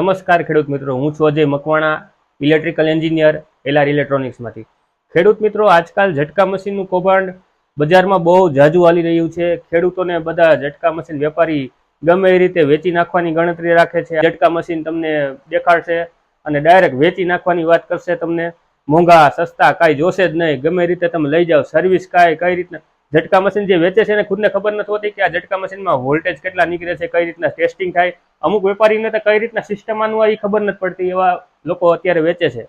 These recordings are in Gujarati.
નમસ્કાર ખેડૂત મિત્રો, હું છું Ajay Makwana electrical engineer LR ઇલેક્ટ્રોનિક્સમાંથી ખેડૂત મિત્રો, આજકાલ ઝટકા મશીનનું કૌભાંડ બજારમાં બહુ જાજુ હાલી રહ્યું છે. ખેડૂતોને બધા ઝટકા મશીન વેપારી ગમે એ રીતે વેચી નાખવાની ગણતરી રાખે છે. ઝટકા મશીન તમને દેખાડશે અને ડાયરેક્ટ વેચી નાખવાની વાત કરશે તમને. મોંઘા, સસ્તા, કાંઈ જોશે જ નહીં. ગમે રીતે તમે લઈ જાઓ. સર્વિસ કાંઈ, કઈ રીતના ઝટકા મશીન જે વેચે છે એને ખુદને ખબર નથી હોતી કે આ ઝટકા મશીનમાં વોલ્ટેજ કેટલા નીકળે છે, કઈ રીતના ટેસ્ટિંગ થાય. અમુક વેપારીને તો કઈ રીતના સિસ્ટમ આનું ખબર નથી પડતી, એવા લોકો અત્યારે વેચે છે.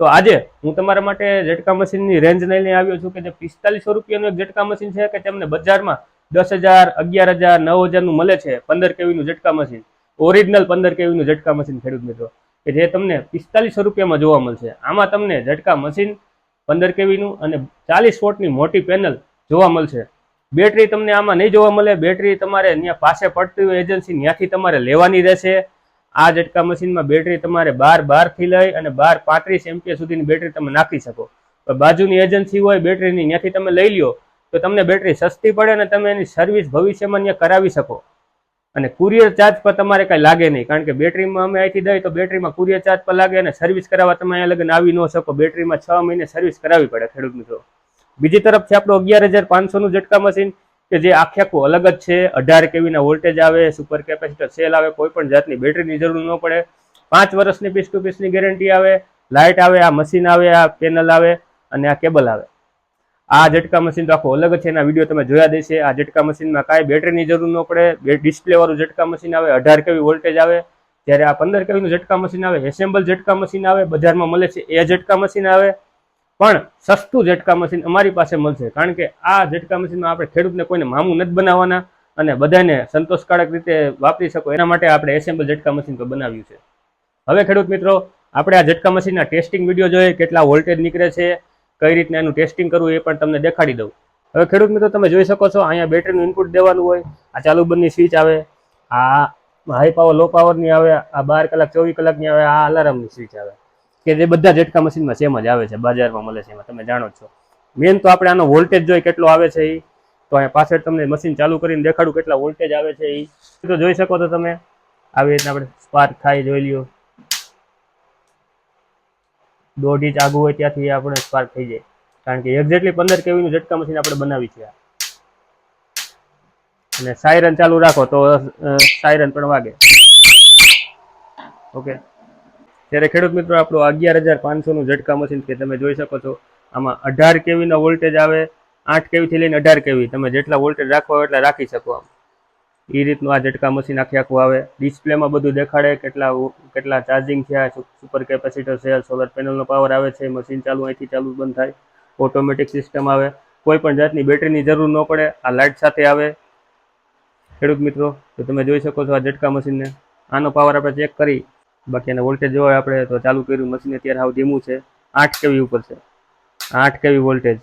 તો આજે હું તમારા માટે ઝટકા મશીનની રેન્જ લઈને આવ્યો છું કે જે પિસ્તાલીસો રૂપિયાનું એક ઝટકા મશીન છે કે તમને બજારમાં દસ હજાર, અગિયાર હજાર, નવ હજારનું મળે છે, પંદર કેવીનું ઝટકા મશીન ઓરિજિનલ પંદર કેવીનું ઝટકા મશીન ખેડૂત મિત્રો, કે જે તમને પિસ્તાલીસો રૂપિયામાં જોવા મળશે. આમાં તમને ઝટકા મશીન પંદર કેવીનું અને ચાલીસ વોટની મોટી પેનલ જોવા મળશે. બેટરી તમને આમાં નહીં જોવા મળે. બેટરી તમારે ત્યાં પાસે પડતી હોય એજન્સી ત્યાંથી તમારે લેવાની રહેશે. આ ઝટકા મશીનમાં બેટરી તમારે બાર બારથી લઈ અને બાર પાંત્રીસ એમપીએ સુધીની બેટરી તમે નાખી શકો. બાજુની એજન્સી હોય, બેટરીની, ત્યાંથી તમે લઈ લ્યો, તો તમને બેટરી સસ્તી પડે અને તમે એની સર્વિસ ભવિષ્યમાં ત્યાં કરાવી શકો. અને કુરિયર ચાર્જ પર તમારે કાંઈ લાગે નહીં, કારણ કે બેટરીમાં અમે અહીંથી દઈએ તો બેટરીમાં કુરિયર ચાર્જ પર લાગે અને સર્વિસ કરાવવા તમે અહીંયા લગ્ન આવી ન શકો. બેટરીમાં છ મહિને સર્વિસ કરાવવી પડે ખેડૂત મિત્રો. બીજી તરફ છે આપણું અગિયાર હજાર પાંચસોનું ઝટકા મશીન, કે જે આખે આખું અલગ જ છે. અઢાર કેવીના વોલ્ટેજ આવે સુપર કેપેસિટર સેલ આવે, કોઈ પણ જાતની બેટરીની જરૂર ન પડે. પાંચ વર્ષની પીસ ટુ પીસની ગેરંટી આવે લાઇટ આવે, આ મશીન આવે, આ પેનલ આવે, અને આ કેબલ આવે. આ ઝટકા મશીન તો આખું અલગ છે, એના વીડિયો તમે જોયા દેશે આ ઝટકા મશીનમાં કાંઈ બેટરીની જરૂર ન પડે. ડિસ્પ્લેવાળું ડિસ્પ્લે વાળું ઝટકા મશીન આવે, અઢાર કેવી વોલ્ટેજ આવે. જ્યારે આ પંદર કેવીનું ઝટકા મશીન આવે એસેમ્બલ ઝટકા મશીન આવે, બજારમાં મળે છે, એ ઝટકા મશીન આવે. પણ સસ્તું ઝટકા મશીન અમારી પાસે મળશે. કારણ કે આ ઝટકા મશીનમાં આપણે ખેડૂતને કોઈને મામું નથી બનાવવાના અને બધાને સંતોષકારક રીતે વાપરી શકો. એના માટે આપણે એસેમ્બલ ઝટકા મશીન તો બનાવ્યું છે. હવે ખેડૂત મિત્રો, આપણે આ ઝટકા મશીનના ટેસ્ટિંગ વીડિયો જોઈએ, કેટલા વોલ્ટેજ નીકળે છે, કઈ રીતના એનું ટેસ્ટિંગ કરવું એ પણ તમને દેખાડી દઉં. હવે ખેડૂત મિત્રો, તમે જોઈ શકો છો, અહીંયા બેટરીનું ઇનપુટ દેવાનું હોય, આ ચાલુ બંધની સ્વિચ આવે, આ હાઈ પાવર લો પાવરની આવે, આ બાર કલાક, ચોવીસ કલાકની આવે, આ અલાર્મની સ્વિચ આવે. કે જે બધા ઝટકા મશીનમાં સેમ જ આવે છે, બજારમાં મળે છે એમાં, તમે જાણો છો. મેન તો આપણે આનો વોલ્ટેજ જોઈએ કેટલો આવે છે એ તો અહીંયા પાછળ તમને મશીન ચાલુ કરીને દેખાડું કેટલા વોલ્ટેજ આવે છે એ તો જોઈ શકો તો તમે. આવી રીતના આપણે સ્પાર્ક થાય જોઈ લ્યો. દોઢ ઇંચ આગું હોય ત્યાંથી આપણે સ્પાર્ક થઈ જાય. કારણ કે એક્ઝેક્ટલી પંદર કેવીનું ઝટકા મશીન આપણે બનાવી છે અને સાયરન ચાલુ રાખો તો સાયરન પણ વાગે. ઓકે ત્યારે ખેડૂત મિત્રો, આપણું અગિયાર હજાર પાંચસોનું ઝટકા મશીન કે તમે જોઈ શકો છો. આમાં અઢાર કેવીનો વોલ્ટેજ આવે, આઠ કેવીથી લઈને અઢાર કેવી, તમે જેટલા વોલ્ટેજ રાખવા હોય એટલા રાખી શકો આમ. એ રીતનું આ ઝટકા મશીન આખે આખું આવે. ડિસ્પ્લેમાં બધું દેખાડે કેટલા કેટલા ચાર્જિંગ થયા સુપર કેપેસિટર છે સોલર પેનલનો પાવર આવે છે મશીન ચાલુ અહીંથી ચાલુ બંધ થાય. ઓટોમેટિક સિસ્ટમ આવે. કોઈ પણ જાતની બેટરીની જરૂર ન પડે, આ લાઇટ સાથે આવે. ખેડૂત મિત્રો, તો તમે જોઈ શકો છો આ ઝટકા મશીનને. આનો પાવર આપણે ચેક કરી બાકી એના વોલ્ટેજ જોવા આપણે, તો ચાલુ કર્યું મશીન અત્યારે હાવ ધીમું છે. આઠ કેવી ઉપર છે. આઠ કેવી વોલ્ટેજ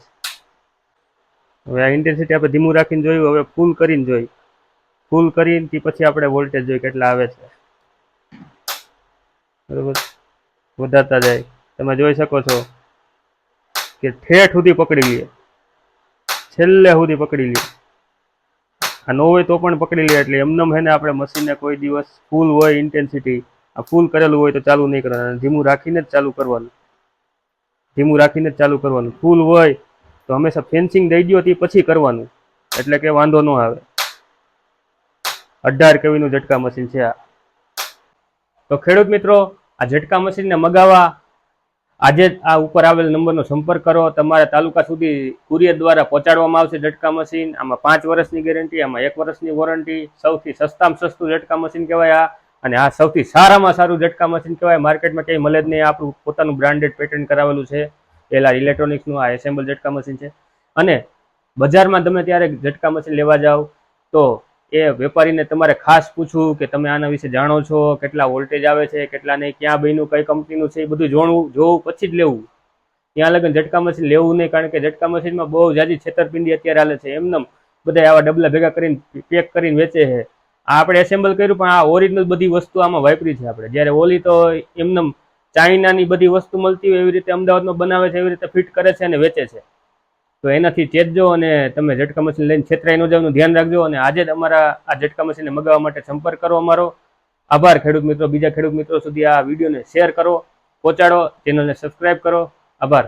હવે આ ઇન્ટેન્સિટી આપણે ધીમું રાખીને જોયું, હવે ફૂલ કરીને જોઈ. ફૂલ કરીને થી પછી આપણે વોલ્ટેજ જોઈ કેટલા આવે છે. બરોબર? વધારતા જાય. તમે જોઈ શકો છો કે ઠેઠ સુધી પકડી લઈએ છેલ્લે સુધી પકડી લઈએ આ ન હોય તો પણ પકડી લઈએ એટલે એમનેમ હે ને આપણે મશીનને કોઈ દિવસ ફૂલ હોય ઇન્ટેન્સિટી આ ફૂલ કરેલું હોય તો ચાલુ નહીં કરવાનું. ધીમું રાખીને જ ચાલુ કરવાનું. ધીમું રાખીને જ ચાલુ કરવાનું. ફૂલ હોય તો હંમેશા ફેન્સિંગ દઈ દો તે પછી કરવાનું. એટલે કે વાંધો ન આવે. અઢાર કેવીનું ઝટકા મશીન છે આ. તો ખેડૂત મિત્રો, આ ઝટકા મશીનને મગાવવા આજે જ આ ઉપર આવેલ નંબરનો સંપર્ક કરો. તમારા તાલુકા સુધી કુરિયર દ્વારા પહોંચાડવામાં આવશે ઝટકા મશીન. આમાં પાંચ વર્ષની ગેરંટી, આમાં એક વર્ષની વોરંટી. સૌથી સસ્તામાં સસ્તું ઝટકા મશીન કહેવાય આ. અને આ સૌથી સારામાં સારું ઝટકા મશીન કહેવાય. માર્કેટમાં ક્યાંય મળે જ નહીં, આપણું પોતાનું બ્રાન્ડેડ પેટર્ન કરાવેલું છે. એલા ઇલેક્ટ્રોનિક્સનું આ એસેમ્બલ ઝટકા મશીન છે. અને બજારમાં તમે ત્યારે ઝટકા મશીન લેવા જાઓ, તો એ વેપારીને તમારે ખાસ પૂછવું કે તમે આના વિશે જાણો છો, કેટલા વોલ્ટેજ આવે છે, કેટલા નહીં, ક્યાં બન્યું, કઈ કંપનીનું છે, એ બધું જોણવું, જોવું પછી જ લેવું. ત્યાં લગન ઝટકા મશીન લેવું નહીં, કારણ કે ઝટકા મશીનમાં બહુ જાજી છેતરપિંડી અત્યારે હાલે છે. એમને બધા આવા ડબલા ભેગા કરીને, પેક કરીને વેચે છે. આપણે એસેમ્બલ કર્યું, પણ આ ઓરિજિનલ બધી વસ્તુ આમાં વાપરી છે આપણે. જ્યારે ઓલી તો એમને ચાઇનાની બધી વસ્તુ મળતી હોય એવી રીતે અમદાવાદમાં બનાવે છે, એવી રીતે ફિટ કરે છે અને વેચે છે. તો એનાથી ચેતજો અને તમે ઝટકા મશીન લઈને છેતરાઈ ન જવાનું ધ્યાન રાખજો અને આજે જ અમારા આ ઝટકા મશીનને મગાવવા માટે સંપર્ક કરો અમારો. આભાર ખેડૂત મિત્રો. બીજા ખેડૂત મિત્રો સુધી આ વિડીયોને શેર કરો, પહોંચાડો ચેનલને સબસ્ક્રાઇબ કરો. આભાર.